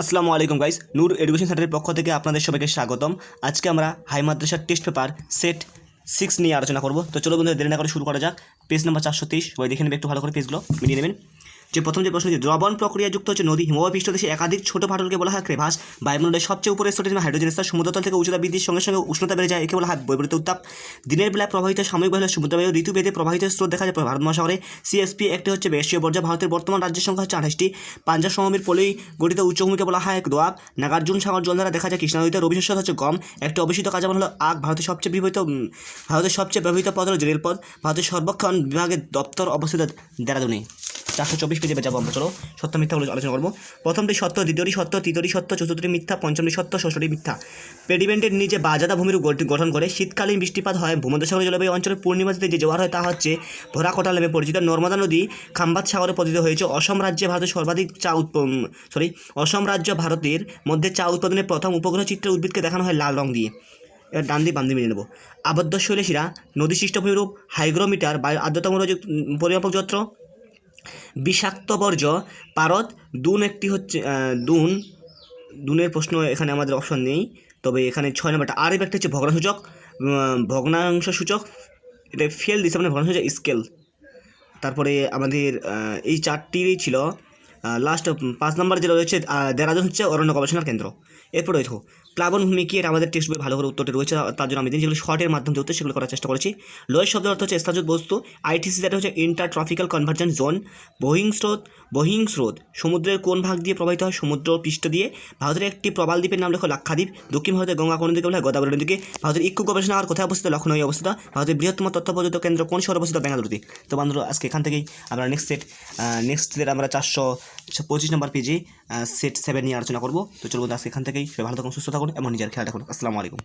আসসালামু আলাইকুম গাইস নূর এডুকেশন সেন্টারের পক্ষ থেকে আপনাদের সবাইকে স্বাগতম। আজকে আমরা হাই মাদ্রাসার টেস্ট পেপার সেট সিক্স নিয়ে আলোচনা করব। তো চলো বন্ধুরা, দেরি না করে শুরু করা যাক। পেজ নাম্বার চারশো তেইশ সবাই দেখে নেবে একটু ভালো করে পেজগুলো মিলিয়ে নেবেন। যে প্রথম যে প্রশ্ন দ্রবণ প্রক্রিয়াযুক্ত হচ্ছে নদী হিমবাহ পৃষ্ঠদেশে একাধিক ছোট ফাটলকে বলা হয় ক্রেভাস। বায়ুমণ্ডলের সবচেয়ে উপরে স্তরটি হাইড্রোজেন স্তর, সমুদ্রতল থেকে উচ্চতা বৃদ্ধির সঙ্গে সঙ্গে উষ্ণতা বেড়ে যায়, একে বলা হয় বৈপরীত উত্তাপ। দিনের বেলায় প্রবাহিত সাময়িকভাবে সমুদ্রবায়ু, ঋতুভেদে প্রবাহিত স্রোত দেখা যায় ভারত মহাসাগরে সিএসপি একটি হচ্ছে বেশীয় পর্যায়ে ভারতের বর্তমান রাজ্যের সংখ্যা হচ্ছে আঠাশটি। পাঞ্জাব সমভূমির পলেই গঠিত উচ্চভূমিকে বলা হয় দোয়াব। নাগার্জুন সাগর জল দ্বারা দেখা যায় কৃষ্ণা নদীতে রবি শস্য হচ্ছে গম। একটি অবশিষ্ট কাঁচামাল হলো আগ ভারতের সবচেয়ে ব্যবহৃত ভারতের সবচেয়ে ব্যবহৃত পদ হল রেলপথ। ভারতের সর্বক্ষণ বিভাগের দপ্তর অবস্থিত দেরাদুনে। চারশো চব্বিশ পেজে যাব আমরা চলো, সত্য মিথ্যাগুলো আলোচনা করব। প্রথমটি সত্য, দ্বিতীয়টি সত্য, তৃতীয়টি সত্য, চতুর্থটি মিথ্যা, পঞ্চমটি সত্য, ষষ্ঠটি মিথ্যা। পেডিমেন্টের নিচে বাজাদা ভূমির গঠন- করে শীতকালীন বৃষ্টিপাত হয়। ভূমধ্যসাগরীয় জলবায়ু অঞ্চলের পূর্ণিমাতে যে জোয়ার হয় তা হচ্ছে ভরা কোটাল নামে পরিচিত নর্মদা নদী খাম্বাত সাগরে পতিত হয়েছে। অসম রাজ্যে ভারতের সর্বাধিক চা সরি, অসম রাজ্য ভারতের মধ্যে চা উৎপাদনের প্রথম উপগ্রহ চিত্রে উদ্ভিদকে দেখানো হয় লাল রং দিয়ে। এবার ডান দিয়ে বাম দিয়ে নেব। আবদ্ধ শৈলেশিরা নদী সৃষ্ট ভূমিরূপ, হাইগ্রোমিটার, বায়ু আর্দ্রতা পরিমাপক যন্ত্র বিষাক্ত বর্জ্য, পারদ, দুন একটি হচ্ছে দুন, দুনের প্রশ্ন এখানে আমাদের অপশন নেই, তবে এখানে ছয় নম্বরটা, আর একটা হচ্ছে ভগ্নাংশসূচক ভগ্নাংশ সূচক এটা ফেল দিচ্ছে মানে ভগ্নাংশ স্কেল তারপরে আমাদের এই চারটিরই ছিল লাস্ট পাঁচ নম্বর যেটা রয়েছে দেরাদুন হচ্ছে অরণ্য গবেষণার কেন্দ্র। এরপরে রয়েছে প্লাবন ভূমি কি এটা আমাদের টেক্সট বই ভালো করে উত্তরটি রয়েছে, তার জন্য আমি দিন যেগুলো শর্টের মাধ্যমে উত্তর সেগুলো করার চেষ্টা করেছি। লোয়ের শব্দ অর্থ হচ্ছে স্থানচ্যুত বস্তু। আইটিসি যেটা হচ্ছে ইন্টার ট্রফিক্যাল কনভার্জেন্স জোন বহিং স্রোত বহিং স্রোত। সমুদ্রের কোন ভাগ দিয়ে প্রবাহিত হয়? সমুদ্র পৃষ্ঠ দিয়ে। ভারতের একটি প্রবাল দ্বীপের নাম লেখো লাক্ষাদ্বীপ। দক্ষিণ ভারতের গঙ্গা কোন দিকে বলা হয় গোদাবরী নদীকে ভারতের ইক্ষু গবেষণাগার কোথায় অবস্থিত? লখনৌ অবস্থিত। ভারতের বৃহত্তম তথ্য প্রযুক্ত কেন্দ্র কোন শহরে অবস্থিত? বেঙ্গালুরুতে তো বন্ধুরা, আজকে এখান থেকেই আমরা নেক্সট সেট নেক্সট সেট আমরা চারশো পঁচিশ নম্বর পেজে সেট সেভেন নিয়ে আলোচনা করব। তো চলবো আজকে এখান থেকেই। ভালো থাকুন, সুস্থ থাকুন এবং নিজের খেয়াল রাখুন। আসসালামু আলাইকুম।